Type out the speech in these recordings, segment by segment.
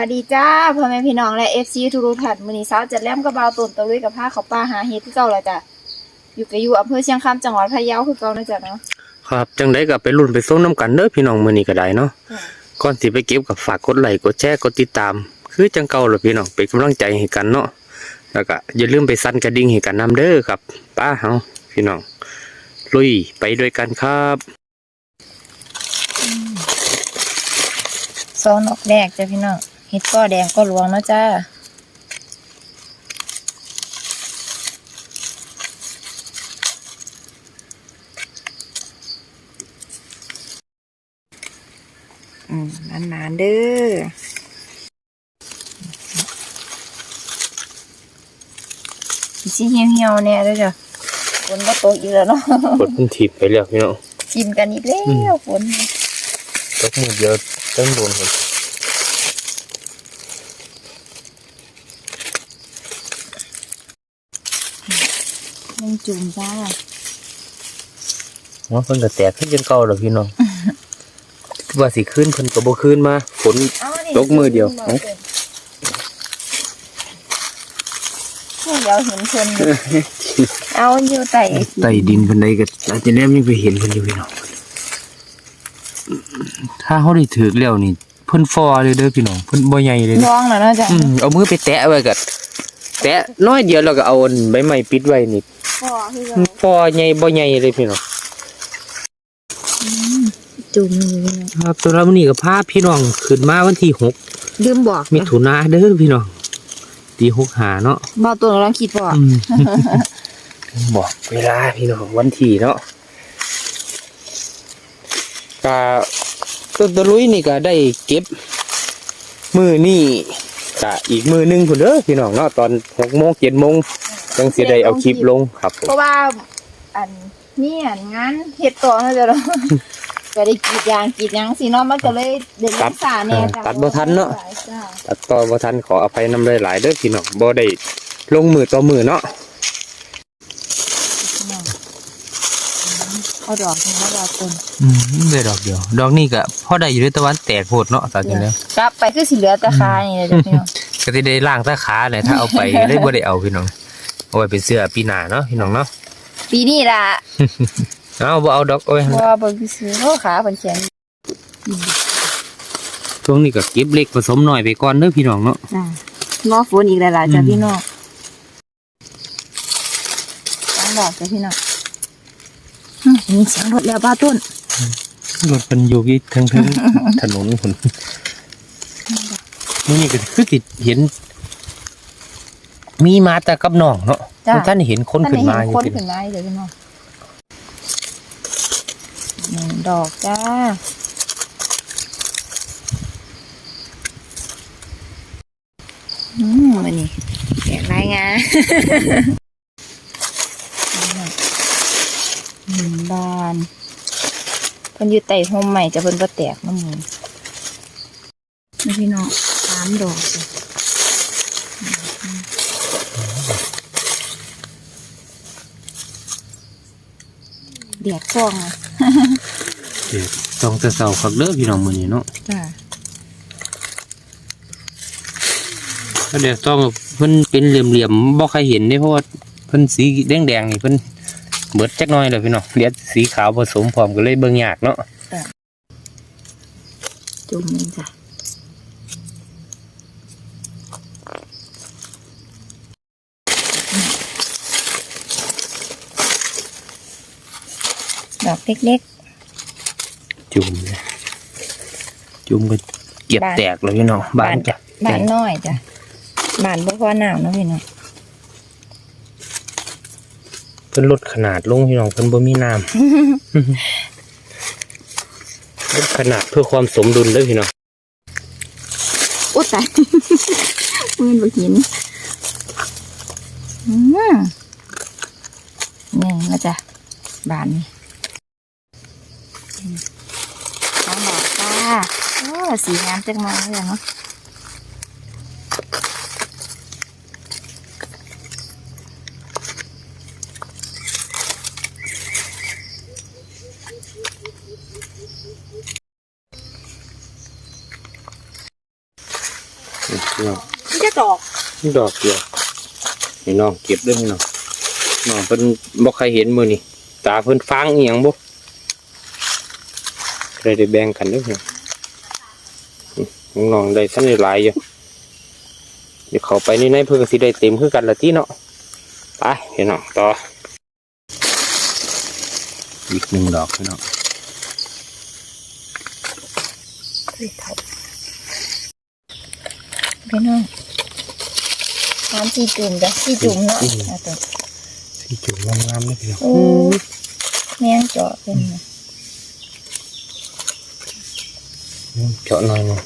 สวัสดีจ้าพ่อแม่พี่น้องและเอฟซีทุกๆท่านมื้อนี้เช้าจัดแล้มกระเบาตุนตะลุยกับผ้าเขาวป้าหาเฮ็ดคือเก่าแล้วจ้ะอยู่กับอยู่อำเภอเชียงคำจังหวัดพะเยาคือเก่านะจ๊ะเนาะครับจังไดก็ไปรุ่นไปส่งน้ำกันเด้อพี่น้องมื้อนี้ก็ได้เนาะค่ะก่อนสิไปเก็บกับฝากกดไลค์กดแชร์กดติดตาม คือจังเก่าล่ะพี่น้องเป็นกำลังใจให้กันเนาะแล้วก็อย่าลืมไปสั่นกระดิ่งให้กันนํเด้อครับ ป้าเฮาพี่น้องลุยไปด้วยกันครับซอนออกแดกจ้ะพี่น้อง เฮ็ดก็แดงก็หลวงเนาะจ้าอืมนานๆเด้อสิเหี่ยวๆแน่เด้อจ้ะฝนก็ตกอีกแล้วเนาะกดเพิ่นถีบไปแล้วพี่น้องชิมกันอีกแล้วฝนตกมือเดียวเต็มโดนคน ยังจุ่มจ้าเนาะเพิ่นก็แตกขึ้นจังเก่าแล้วพี่น้องว่าสิขึ้นเพิ่นก็บ่ขึ้นมาฝนยกมือเดียวเอ้ามือเดียวเห็นคนอยู่เอาอยู่ไต่ใต้ดินเพิ่นได้ก็อาจจะแนมยังไปเห็นเพิ่นอยู่พี่น้องถ้าเฮาได้ถือแล้วนี่เพิ่นฟอเลยเด้อพี่น้องเพิ่นบ่ใหญ่เลยลองแล้วเนาะจ้ะอืมเอามือไปแตะไว้ก็แตะน้อยเดียวแล้วก็เอาอันใบไม้ปิดไว้นี่ พอคือเราฟอใหญ่บ่ใหญ่เลยพี่น้องจุ่มอยู่พี่น้องครับตัวเรามื้อนี้ก็พาพี่น้องขึ้นมาวันที่6ลืมบอกมิถุนาเด้อพี่น้องตี6หาเนาะบอกตัวเราลองคิดพออืมบอกเวลาพี่น้องวันที่เนาะก็ต้นตะลุยนี่ก็ได้เก็บ มือนี่ก็อีกมือหนึงพุ่นเด้อพี่น้องเนาะตอนหกโมงเจ็ดโมง จังสิได้เอาคลิปลงครับผมเพราะว่า อันนี่อันงั้นเฮ็ดต่อเนาะจ้ะเนาะก็ได้กรีดยางกรีดหยังสิเนาะมันก็เลยเดินสาแน่จ้ะตัดบ่ทันเนาะจ้ะตัดต่อบ่ทันขออภัยนำหลายๆเด้อพี่น้องบ่ได้ลงมือต่อมือเนาะพี่น้องเอาดอกนี้เอาดอกต้นอืมได้ดอกเดียว ดอกนี้ก็พอได้อยู่ในตะวันแตกโพดเนาะตาจังแล้วกลับไปคือสิเหลือแต่คานี่เลยจ้ะพี่น้องก็สิได้ล่างตาขาเนี่ยถ้าเอาไปเลยบ่ได้เอาพี่น้อง เอาไว้เป็นเสื้อปีหน้าเนาะพี่น้องเนาะปีนี้ล่ะเอาบ่เอาดอกโอ้ยเพราะว่าเบิ่งซื้อๆโอ้ขาเพิ่นแข็งช่วงนี้ก็เก็บเล็กผสมหน่อยไปก่อนเด้อพี่น้องเนาะจ้ะรอฝนอีกหลายๆจ้ะอืมพี่น้องตั้งดอกจ้ะพี่น้องอืมมีเสียงรถแล้วบ้าต้นรถเป็นอยู่ที่ทั้งทั้งถนนคนนี่ก็คือติเห็น มีมาแต่กับน้องเนาะจ้ะ ท่านเห็นคนขึ้นมาอท่ยู่คนพี่ขึ้นมาเลยพี่น้องหนึ่งดอกจ้าอืมวันนี้แกะรายงานหนึ่งบานเพิ่นอยู่ใต้ห่มใหม่จะเพิ่นบ่แตกน้ำมูลนี่พี่น้องสามดอกจ้ะ ดียดฟองอะสองแต่เสาคักเด้อพี่น้องมื้อนี้เนาะจ้าถ้าเดี๋ยวต้องเพิ่นเป็นเหลี่ยมๆบ่ใครเห็นเด้เพราะว่าเพิ่นสีแดงๆนี่เพิ่นเบิดจักหน่อยแล้วพี่น้องเหลือสีขาวผสมพร้อมก็เลยเบิ่งยากเนาะ จุ่มนี่จ้ะ ดอกเล็กจุ่มเลยจุ่มก็เก็บบ้านแตกเลยพี่น้องๆบ้านจ้ะบานน้อยจ้ะบานบ่พอหนาวเนาะพี่น้องเพิ่นลดขนาดลงพี่น้องเพิ่นบ่มีน้ำ ลดขนาดเพื่อความสมดุลเด้อพี่น้องอุ๊ยตาย มือนบ่หินอืมนี่มาจ้ะบานนี่ อืมสองดอกจ้าโอ้สีงามจังมาเลยเนาะนี่พี่น้องนี่จะดอกดอกเดียวนี่น้องเก็บเด้อพี่น้องน้องเพิ่นบ่ใครเห็นมือนี่ตาเพิ่นฟางอีหยังบ่ เลยได้แบ่งกันเด้อพี่น้องนี่น้องๆได้ทันได้หลายอยู่เดี๋ยวเข้าไปนี่ในเพิ่นก็สิได้เต็มคือกันละติเนาะไปพี่น้องต่ออีกหนึ่งดอกพี่น้องพี่น้องน้ำสีจุ่มจ้ะสีจุ่มเนาะเอาตัวที่จุ่มงามๆเลยพี่น้องโอ้แมงเจาะเป็น ไงเจาะหน่อยหนึง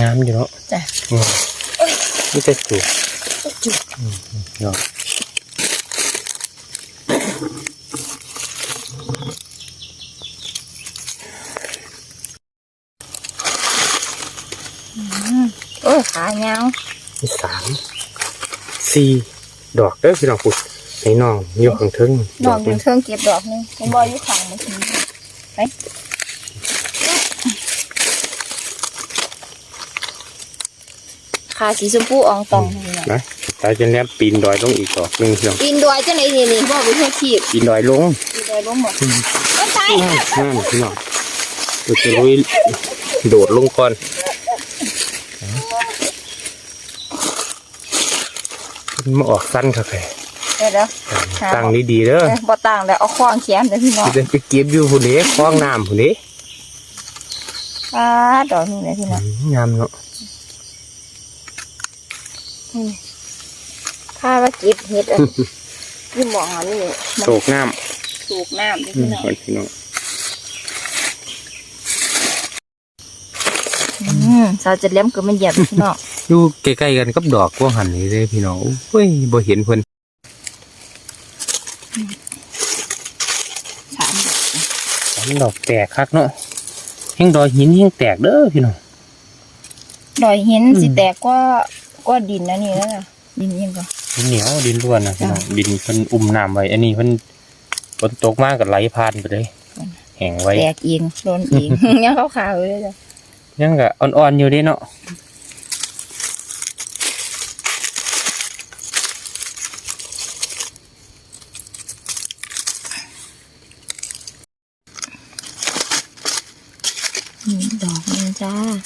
งามอยู่เนาะ จ้ะ อืมนี่จะจุ่ม จุ่ม เนาะ โอ้ยขายาว มีสาม สี่ดอกเด้อพี่น้องพุดในน้องอยู่ข้างเทึงดอกอยู่เทิงเก็บดอกหนึงผมบอยอยู่ข้างมันทีไปขาสีชมพูอองตองนี่เนาะนะตาจะแนบปีนดอยลงอีกดอกหนึงพี่น้องปีนดอยจังไหนนี่นี่บอกไปเพื่อขีดปีนดอยลงปีนดอยลงหมดต้นไทรนั่นพี่น้องเราจะลุยโดดลงก่อน มันมาออกสั้นค่ะแค่เดี๋ยวเดี๋ยวตั้งดีๆเด้อเอ้ยบ่ต่างแล้วเอาควางแขนเดี๋ยวพี่น้องจะไปเก็บอยู่ผู้เด้คล้องน้ำผู้เด้อ่าดอกนี่เลยพี่น้องงามเนาะถ้าว่าเก็บเห็ดอันยี่หมองอันนี้โศกน้สูบน้ำเด้อำพี่น้องก่อนพี่น้องอืมสาวจะเลี้ยมก็ไม่เหยียบพี่น้อง อยู่ใกล้ๆกันกับดอกพวกหันนี่เลยพี่น้องโอ้ยบ่เห็นเพิ่นสามดอกสามดอกแตกคักเนาะแห้งดอยหินแห้งแตกเด้อพี่น้องดอยหินอืมสิแตกก็ก็ดินนะนี่แล้วล่ะดินยังก็ดินเหนียวดินล้วนนะพี่น้องจ้ะดินเพิ่นอุ้มน้ำไว้อันนี้เพิ่นฝนตกมากก็ไหลผ่านไปเลยอืมแห้งไว้แตกเองโดนเองยังขาวๆเลยจ้ะยังก็อ่อนๆอยู่เด้เนาะ นี่ด อกนึงจ้า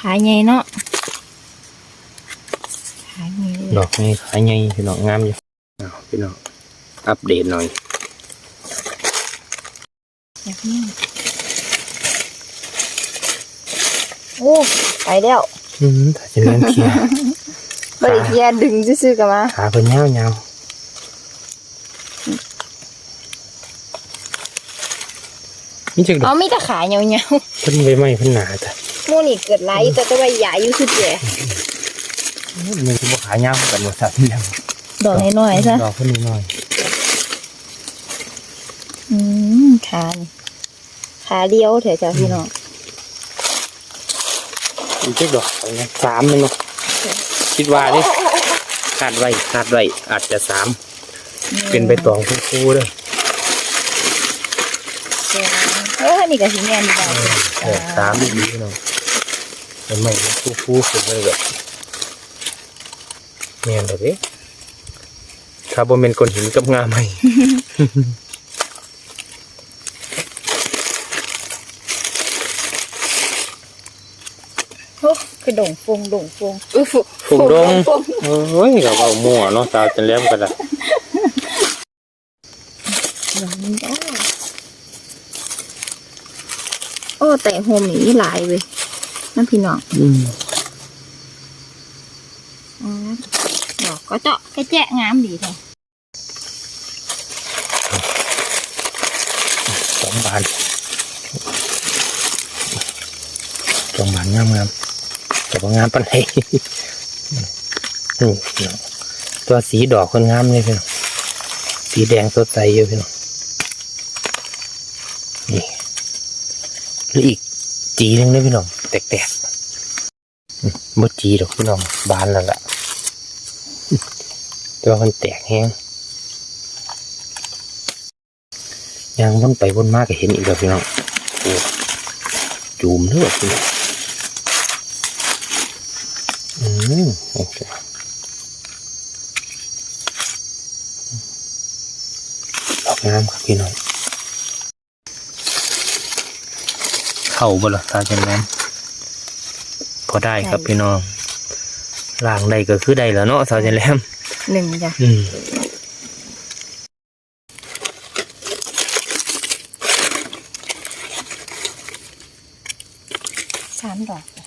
ขายไงเนาะขายไงเลยดอกนี้ขายใหญ่พี่น้องงามอยู่อ้าวพี่น้องอัปเดตหน่อยแบบนี้โอ้ไปแล้วอืมถ้าจะเล่นเทียบริเทียดึงซื่อๆกันมาขาเพิ่นยาวๆนี่จักดอเอากมีแต่ขาเงาเพิ่นใบไม้เพิ่นหนาจ้ะๆหมู่นี่เกิดไรแต่ก็ใบใหญ่อยู่สุดแย่มันคือบ่ขายาวกันบ่สัตว์นี่แหละดอกน้อยๆซะดอกเพิ่นน้อยอืมขานี่ขาเดียวเถอะจ้ะพี่น้องๆนี่จักดอกเอาไงสามเลยเนาะ คิดว่าดิคาดไว้คาดไว้อาจจะสามเป็นใบตองคู่ๆเด้อเออนี่ก็สิแม่นดีกว่าเออสามดีๆพี่น้องใบไม้คู่ๆขึ้นเลยแบบแม่นบ่เด้ถ้าบ่แม่นก้อนหินกับงาไม้ โอ้คือ ด่งฟงด่งฟงเออฟงฝุงดงฟงเอ้ยก็เว้ามั่วเนาะตาจะแหลมกันละดอกนี้ได้โอ้แต่โฮมนี่หลายเว้ยนั่นพี่น้องอืมอ๋อดอกก็เจาะแค่แจ๊ะงามดีแท้สองบานสองบานงามงามแต่ว่างามปันไหนนี่ตัวสีดอกคนงามเลยพี่น้องสีแดงสดใสอยู่พี่น้องแล้วอีกจีนึงเด้อพี่น้องแตกๆมบ่จีดอกพี่น้องบานแล้วล่ะต่ว่ามันแตกแห้งยางวนไปวนมากก็เห็นอีกแล้วพี่น้องจูมเลือดพี่น้องอืม โอเคดอกงามครับพี่น้องเข้าบ่ล่ะตาจังนั้นพอได้ครับพี่น้องล่างได้ก็คือได้แล้วเนาะสาวจันแหลมหนึ่งจ้ะอืม สามดอกจ้ะ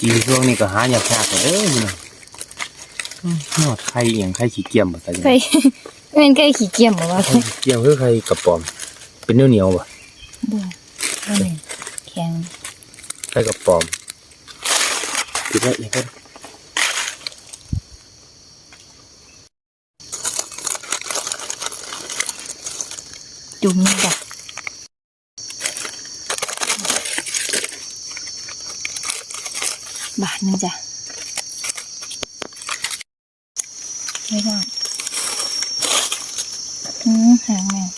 จีช่วง นี้ก็หายากยากเลยเด้อพี่น้อดไข่เอียงไข่ขี้เกียมบ่ตาจันไก่แม่นไก่ขี้เกียจบอกว่าไข่ขี้เกียมคือไข่กระป๋อม เป็นเหนียวเหนียวบ่บ่แข็งไข่กระป๋อมคิดว่าอีกคนจุ่มนี่จ้ะ บาทหนึงจ้ะไม่ได้อืมหางแมง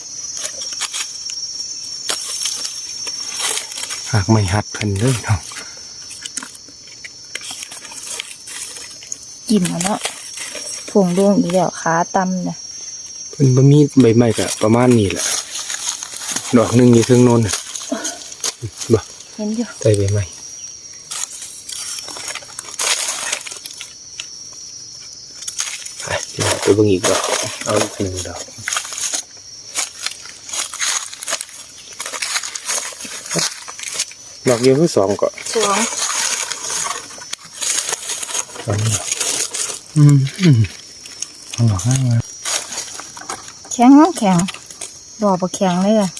หากไม่หัดเพิ่นเด้อพี่น้องกินแล้วเนาะผงดวงอีกแล้วขาตำนะเพิ่นบ่มีใบไม้ก็ประมาณนี้แหละ ดอกหนึงอยู่เทิงโน้นน่ะบ่เห็นอยู่ใส่ใบไม้ไปพี่น้องไป เบิ่งอีกดอกเอาอีกหนึ่งดอกดอกเดียวคือสองก็สวงสองดอกอืมอืมเอาดอกห้างมาแข็งแข็งดอกบะแข็งเลยอะ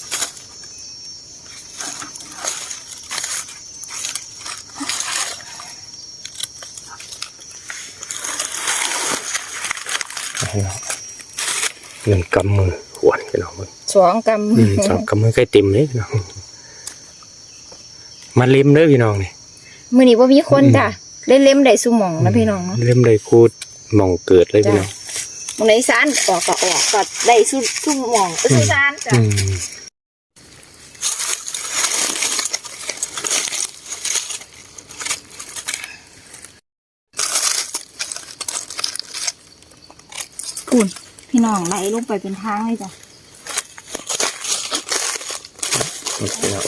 ให้เราหนึ่งกำมือขวนพี่น้องมึงสวงกอืมสองกำมือใกล้เต็มเลยพี่น้องมาเล็มเด้อพี่น้องนี่ำมือนี้ว่ามีคนจ้ะเล่นเล่มได้สุหมองนะพี่น้องเนาะเล่มได้คูดหมองเกิดเลยพี่น้องมองในซานออกก็ออกก็ได้สุสุหมองเอ้ยสุซานจ้ะ อืม ปุ่น พี่น้องไหลลงไปเป็นทางเลยจ้ะนี่พี่น้อง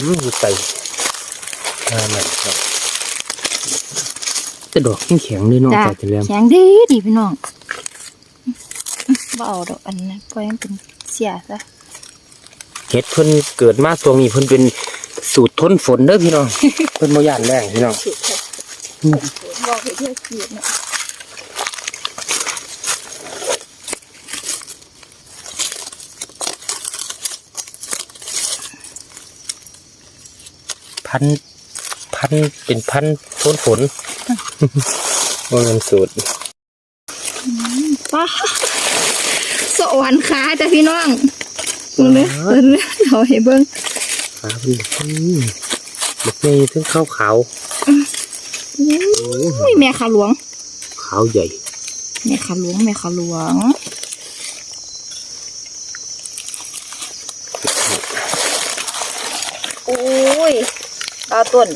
อืมใส่อ่าหนักครับแต่ดอกแข็งๆเลยเนาะจ้ะจ่าจะเลี้ยมแข็งดีดีพี่น้อง บ่เอาดอกอันนั้นปล่อยมันเป็นเสียซะเห็ดเพิ่นเกิดมาตรงนี้เพิ่นเป็นสูตรทนฝนเด้อพี่น้อง เพิ่นบ่ย่านแรงพี่น้องฉุดเถอะอืมบอกให้เที่ยวเกียดเนาะพันพันเป็นพันทนฝนว่าเงินสูตรป้า สวรรค์ขาจ้ะพี่น้องเบิ่งเลยเบิ่งเลยเอาให้เบิ่งขาเป็นอืมบักใหญ่ถึงขาวขาวอุ้ยแม่ขาหลวง ขาวใหญ่ แม่ขาหลวงแม่ขาหลวงโอ้ยดาวต้น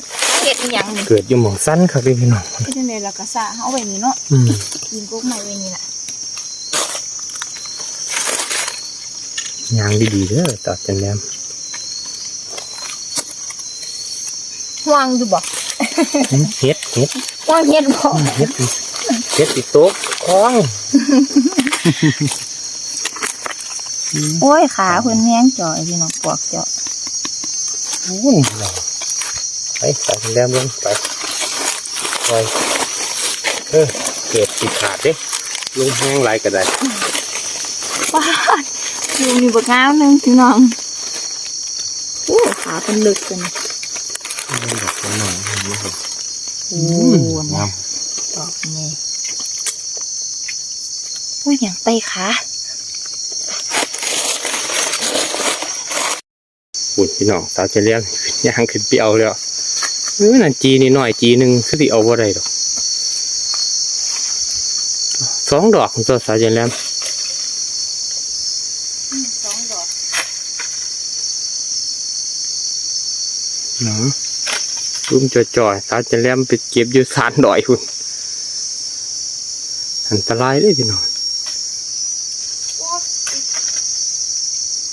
เก็ดอีหยังนี่เกิดอยู่หมองสั้นครับพี่น้องที่จังได๋ล่ะก็ซ่าเอาไว้นี่เนาะอืมกินกุ๊กใหม่ไว้นี่น่ะ ยางดีๆเด้อตัดจันแลมห่วงอยู่บ่อืมเฮ็ดเฮ็ดห่วงเฮ็ดบ่อืมเฮ็ดเฮ็ดติดโต๊ะคล้องโอ้ยขาเพิ่นแห้งจ่อยพี่น้องปวกเจาะโอ้ยเราไปสายแรมลงไปปล่อยเออเกิดติดขาดเด้ลงแห้งไหลก็ได้ว้าด อยู่มีบักง้าวหนึงพี่น้องโอ้ขาเป็นลึกกันมันดอกหน่อยเห็นไหมครับโอ้นะดอกนี่โอ้ยอย่างไตขาปุ่นพี่น้องสาวจะเลี้ยงย่างขึ้นไปเอาแล้วเออนั่นจีนี่หน่อยจีหนึ่งคือสิเอาบ่ได้ดอกสองดอกของตัวสาวจะเลี้ยง สองดอก เนาะรุ่มจ่อยๆสาวจะเลี้ยงไปเก็บอยู่สานดอยคุณอันตรายเลยพี่น้อง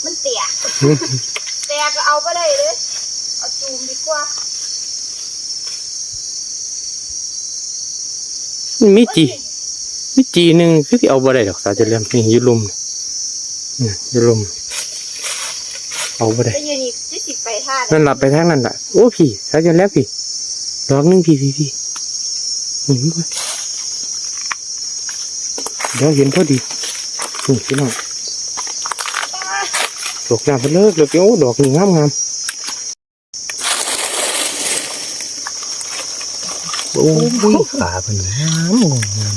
มันเตี่ยเตี่ยก็เอาไปเลยเลยเอาจูมดีกว่ามันมีจีมีจีหนึ่งคือสิเอาบ่ได้ดอกสาวจะเลี้ยงนี่อยืลุมนี่อยืลุมเอาบ่ได้จะยืนอีก ที่สิบไปท่านั่นหลับไปทางนั้นแหละโอ้พี่สายจะแล้วพี่ดอกหนึงพี่พี่พี่เห็นบ่เดี๋ยวเห็นพอดีนี่พี่น้องดอกน้ำไปเลิกเลยโอ้ดอกนี่งามงามโอ้ยขาเป็นงามงาม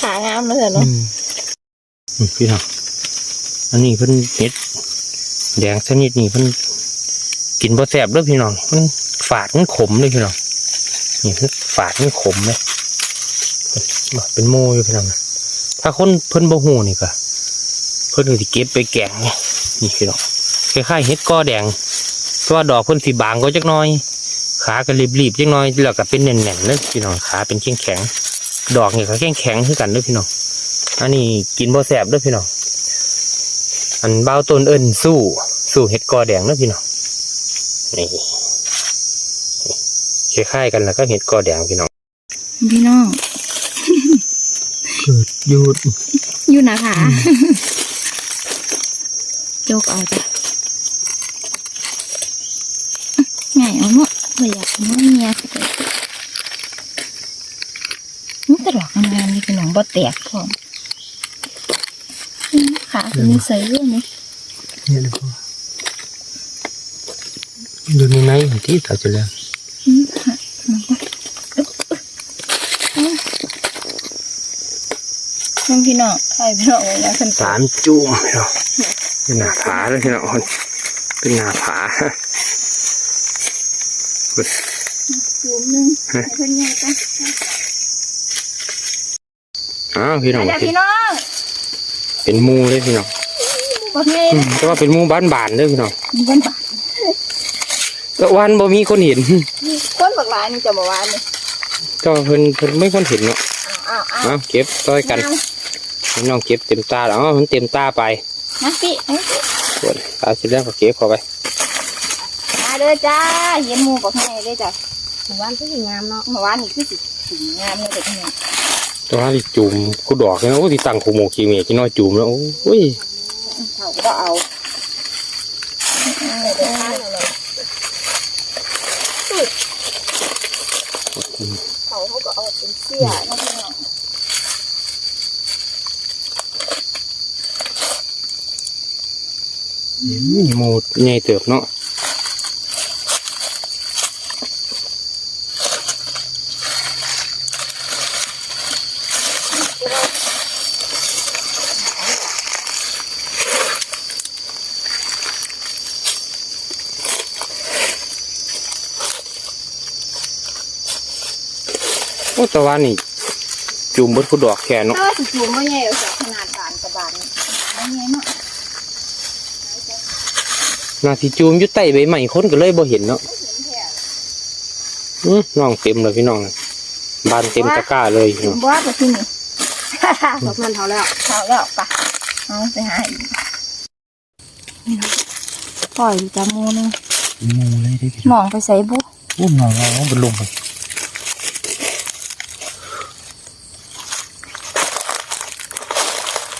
ขางามเลยอืเนาะมนี่พี่น้องอันนี้เพิ่นเห็ดแดงชนิดนี้เพิ่น กินบ่แซ่บด้อพี่น้องมันฝาดมันขมเลยพี่น้องนี่เพิ่นฝาดมันขมเลยมเป็นโมอยู่พี่น้องถ้าคนเพิ่นบ่ฮู้นี่ก็เพิ่นก็สิเก็บไปแกงนี่นี่พี่น้องคล้ายๆเห็ดกอแดงแต่ว่าดอกเพิ่นสิบางกว่าจักน่อย ขาก็รีบๆจักน่อยแล้วก็เป็นแน่นๆเลยพี่น้องขาเป็นแข็งๆดอกนี่ก็แข็งๆคือกันเด้อพี่น้องอันนี้กินบ่แสบด้วยพี่น้องอันเบ้าต้นเอิญสู้ สู้เห็ดกอแดงเด้อพี่น้อง นี่คล้ายๆกันแล้วก็เห็ดกอแดงพี่น้อง พี่น้องเกิดยูดอยู่นะคะโจกเอาจ้ะไงเอาเนาะไม่อยากเอาเนาะเมียสิไปนี่ตลอกงามๆนี่พี่น้องบ่แตกพร้อมอืมขาคือมีใส่เรื่องนี้นี่เลยพ่อ ดูในในที่ตาจะแล้วน้องพี่น้องใครพี่น้องเอาแล้วคนสามจุ่มพี่น้องเป็นหน้าผาเลยพี่น้องเป็นหน้าผาจุ่มหนึงเพิ่นใหญ่กันอ้าวพี่น้องพี่น้องเป็นมูเลยพี่น้องกไงอืมแต่ว่าเป็นมูบ้านบานเลยพี่น้องมีคนบาด แต่วันบ่มีคนเห็นมีคนบักหลายนี่จะบอกว่านี่ก็เพิ่นเพิ่นไม่คนเห็นเนาะอ้าวอ้าวเอาเก็บต้อยกันเอาพี่น้องเก็บเต็มตาแล้วอ๋อมันเต็มตาไปนะพี่นะพี่ส่วนตาสิแล้วก็เก็บเข้าไปมาเด้อจ้าเห็นหมูบอกไงเด้อจ้ะหมู่บ้านคือสิงามเนาะหมู่บ้านนี่คือสิสีงามเลยเด็กเนี่ยตัวที่จุ่มกูดอกเนี่ยโอ้ที่ตั้งขโมกขี้เมฆขี้น้อยจุ่มแล้วโอ้ยเขาก็เอา เด้อเขาเขาก็เอาเป็นเสื้อนะพี่น้องมีหมูใหญ่เติบเนาะ แตะวันนี่ จุ่มเบดกูดอกแค่เนาะถ้าสิจูงไม่ใหญ่เอาจากขนาดบานกับบานนี่ไม่ใหญ่เนาะนาทีจุ่มอยู่ใต้ใบไม้คนก็เลยบ่เห็นเนาะเห็นแท้อื้อน้องเต็มเลยพี่น้องบานเต็มตะกร้าเลยพี่น้องบ่ว่าไปที่นี่ บอกมันเท่าแล้วเท่าแล้วปะเอาไปหาอีกปล่อยจามูนึงหมูเลยได้พี่หนองไปใส่บุอุ้มน้องน้องเป็นลมไป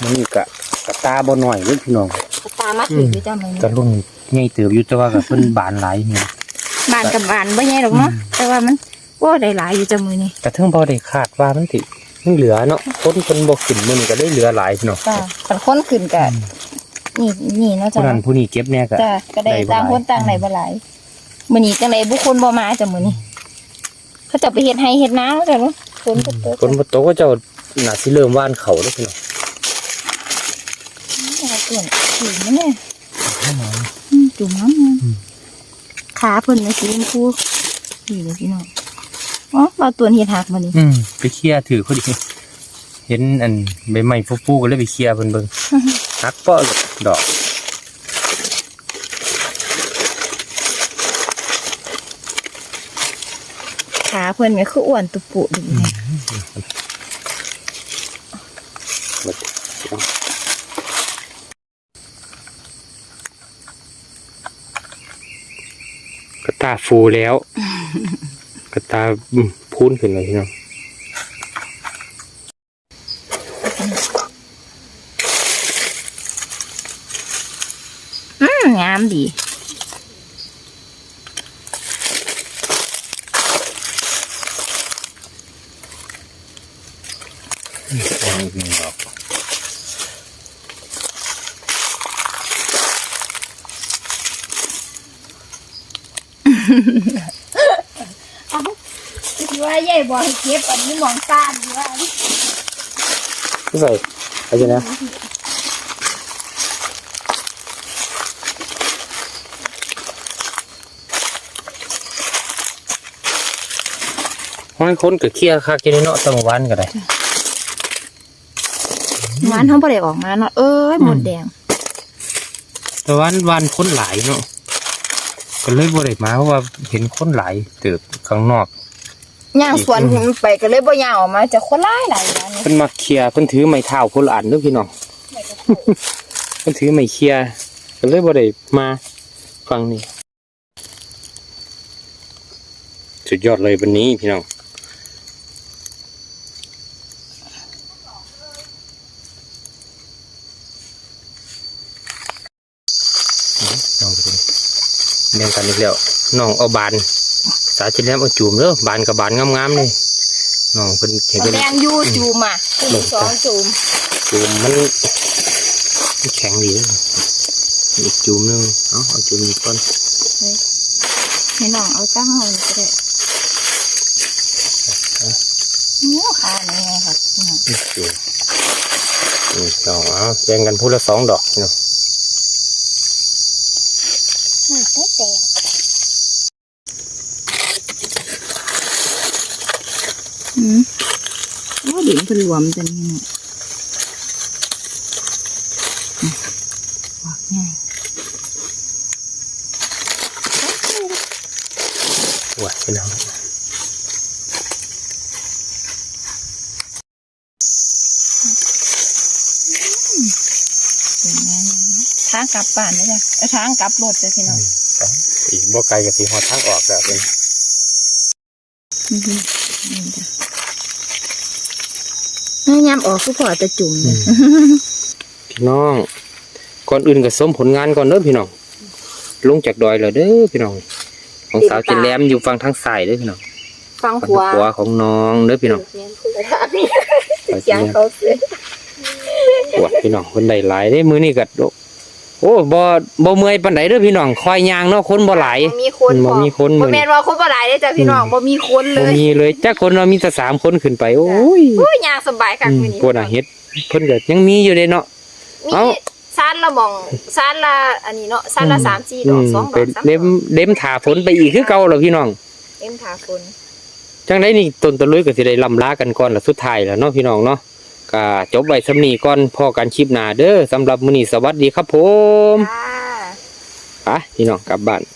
มันนี่กะกะตาบ่หน่อยเลยพี่น้องตามาถือไปจ้ามันกะรุ่นใหญ่เติบอยู่แต่ว่ากับเพิ่นบานหลายเนี่ย บานกับบานบ่ใหญ่หรอกเนาะแต่ว่ามันโอ้ได้หลายอยู่จังมือนี่กระเทิงบ่ได้คาดว่ามันสิมันเหลือเนาะคนเพิ่นบ่ขึ้นมื้อนี้ก็ได้เหลือหลายพี่น้องจ้าคันคนขึ้นก็นี่นี่เนาะผู้จ้านั้นผู้นี้เก็บแน่ก็ จ้าก็ได้ได้บ่หลาย ต่างคนต่างได้บ่หลายมื้อนี้จังไดบุคคลบ่มาจังมื้อนี้ เขาจะไปเฮ็ดให้เฮ็ดนาแล้วจ้ะเนาะฝนก็ตกคนบ่โตก็เจ้าน่าสิเริ่มว่านเขาแล้วพี่น้อง เอาเปลี่ยนสีมันเนี่ยอืมจุ่มน้ำมันขาเพิ่นในสีชมพูนี่เลยพี่น้องอ๋อเราตัวเห็ดหักมานี่อืมไปเคลียร์ถือพอดีเห็นอันใบไม้ฟูๆก็เลยไปเคลียร์เพิ่นเบิ่งฮักเปาะดอกขาเพิ่นเนี่ยคืออ้วนตุปุดูเนี่ย หมดกระตาฟูแล้ว กระตาอืมพูนขึ้นเลยพี่น้องอืมงามดี วางอีกหนึ่งดอก คิดว่าใหญ่บ่ให้เก็บอันนี้มองต้านดีว่าใส่อะไรนะห้อยคนกับเคลียร์คักกินเนาะตั้งวันก็ได้หวานเขาบ่ได้ออกมาเนาะเอ้ยหมดแดง แต่วันวันคนหลายเนาะ ก็เลยบ่ได้มาเพราะว่าเห็นคนหลายเติบข้างนอก ย่างสวนมันไปก็เลยบ่ย่างออกมาจะคนหลายหลายร้านนี่เพิ่นมาเคลียร์เพิ่นถือไม้เท้าคนละอันเด้อพี่น้อง เพิ่นถือไม้เคลียร์ก็เลยบ่ได้มาฟังนี่สุดยอดเลยวันนี้พี่น้องน้องไปดู แบ่งกันอีกแล้วน้องเอาบาน สาธิตแล้วเอาจูมเด้อบานกับบานงามๆเลยน้องเพิ่นเห็นเอาเพิ่นแดงอยู่จูมอะจุ่มสองจุ่มจูมมันมันแข็งดีเลยอีกจูมหนึงเอาเอาจูมอีกก่อนให้น้องเอาตั้งเอานี่ก็ได้โอ้ขาเนี่ยไงครับพี่น้องอีกจูมอีกสองเอาแบ่งกันพูดละสองดอกเนาะ ไม่แตกอืมโอ้ดินเพิ่นรวมจังนี่เนาะอืมวากง่ายว้าพี่น้องเป็นไงทาง กลับบ้านเลยจ้ะเอ้ยทางกลับรถจ้ะพี่น้องอีกบ่ไกลกับสีหอดทางออกแล้วเป็นนี่จ้ะนี่จ้ะแม่ยามออกคือพอจะจุ่มเลยพี่น้อง ก่อนอื่นก็สมผลงานก่อนเด้อพี่น้อง ลงจากดอยแล้วเด้อพี่น้อง ของสาวจินแหลมอยู่ฝั่งทางซ้ายเด้อพี่น้องฟังฝั่งขวาขวาของน้องเด้อพี่น้องสาวจิเสียนงแหลมเขาเสียปวดพี่น้องคนใดหลายได้มือนี่กัด โอ้บ่บ่เมื่อยปานใดเด้อพี่น้องคอยยางเนาะคนบ่หลายบ่มีคนบ่มีคนบ่มื้อแม่นี้นว่าคนบ่หลายเด้อจ้ะพี่น้องบ่มีคนเลบ่ยมีเลยจักคนเรามีแต่สามคนขึ้นไปโอ้ยโอ้ยยางสบายคักอืมมื้อนี้ปวดอะเฮ็ดเพิ่นก็ยังมีอยู่เด้เนาะมีเอ้าซานละหม่องซานละอันนี้เนาะซานละ3 4ดอกม2ดไปอก3ดเล็มอกเล็มถาฝนไปอีกคือเก่าแล้วพี่น้องเอ็มทาฝนจังไดนี่ต้นตะลุยก็สิได้ลำลากันก่อนละสุดท้ายแล้วเนาะพี่น้องเนาะ ก็จบไว้สำนี้ก่อนพอกันคลิปหน้าเด้อสำหรับมื้อนี้สวัสดีครับผมจ้าไปพี่น้องกลับบ้านค